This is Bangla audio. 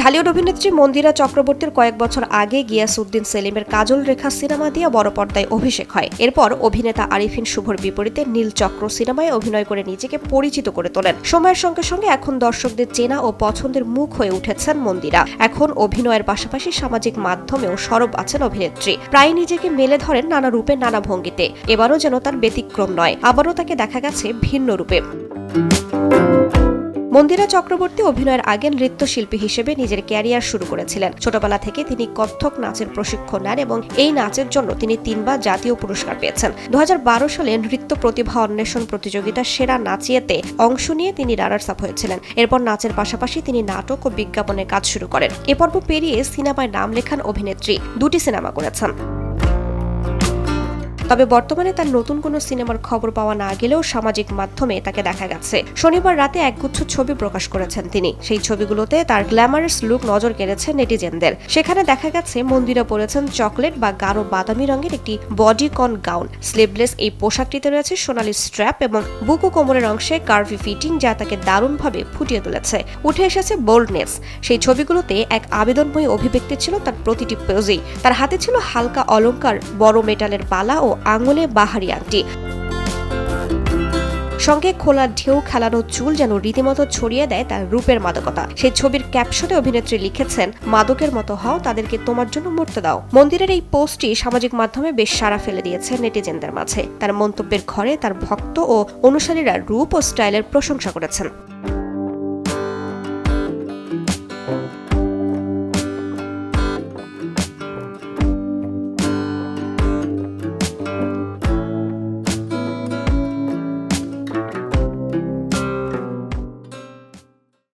ঢালিউড অভিনেত্রী মন্দিরা চক্রবর্তীর কয়েক বছর আগে গিয়াসউদ্দিন সেলিমের কাজল রেখা সিনেমা দিয়ে বড় পর্দায় অভিষেক হয়। এরপর অভিনেতা আরিফিন শুভর বিপরীতে নীল চক্র সিনেমায় অভিনয় করে নিজেকে পরিচিত করে তোলেন। সময়ের সঙ্গে সঙ্গে এখন দর্শকদের চেনা ও পছন্দের মুখ হয়ে উঠেছেন মন্দিরা। এখন অভিনয়ের পাশাপাশি সামাজিক মাধ্যমেও সরব আছেন অভিনেত্রী। প্রায় নিজেকে মেলে ধরেন নানা রূপে, নানা ভঙ্গিতে। এবারও যেন তার ব্যতিক্রম নয়, আবারও তাকে দেখা গেছে ভিন্ন রূপে। মন্দিরা চক্রবর্তী অভিনয়ের আগে নৃত্যশিল্পী হিসেবে নিজের ক্যারিয়ার শুরু করেছিলেন। ছোটবেলা থেকে তিনি কত্থক নাচের প্রশিক্ষণ নেন এবং এই নাচের জন্য তিনি তিনবার জাতীয় পুরস্কার পেয়েছেন। দু হাজার বারো সালে নৃত্য প্রতিভা অন্বেষণ প্রতিযোগিতার সেরা নাচিয়েতে অংশ নিয়ে তিনি রানার্স আপ হয়েছিলেন। এরপর নাচের পাশাপাশি তিনি নাটক ও বিজ্ঞাপনে কাজ শুরু করেন। এ পর্ব পেরিয়ে সিনেমায় নাম লেখান অভিনেত্রী। দুটি সিনেমা করেছেন। তবে বর্তমানে তার নতুন কোনো সিনেমার খবর পাওয়া না গেলেও সামাজিক মাধ্যমে তাকে দেখা গেছে। শনিবার রাতে একগুচ্ছ ছবি প্রকাশ করেছেন তিনি। সেই ছবিগুলোতে তার গ্ল্যামারাস লুক নজর কেড়েছে নেটিজেনদের। সেখানে দেখা গেছে, মন্দিরা পরেছেন চকলেট বা গাঢ় বাদামি রঙের একটি বডি কন গাউন। স্লিভলেস এই পোশাকটিতে রয়েছে সোনালি স্ট্র্যাপ এবং বুকু কোমরের অংশে কার্ভি ফিটিং যা তাকে দারুণভাবে ফুটিয়ে তুলেছে। উঠে এসেছে বোল্ডনেস সেই ছবিগুলোতে এক আবেদনময়ী অভিব্যক্তি ছিল তার প্রতিটি পেজেই তার হাতে ছিল হালকা অলংকার, বড় মেটালের বালা ও আঙুলে বাহারি আংটি। সঙ্গে খোলা ঢেউ খেলানো চুল যেন রীতিমতো ছড়িয়ে দেয় তার রূপের মাদকতা। সেই ছবির ক্যাপশনে অভিনেত্রী লিখেছেন, মাদকের মতো হও, তাদেরকে তোমার জন্য মরতে দাও। মন্দিরের এই পোস্টটি সামাজিক মাধ্যমে বেশ সাড়া ফেলে দিয়েছে নেটিজেনদের মাঝে। তার মন্তব্যের ঘরে তার ভক্ত ও অনুসারীরা রূপ ও স্টাইলের প্রশংসা করেছেন।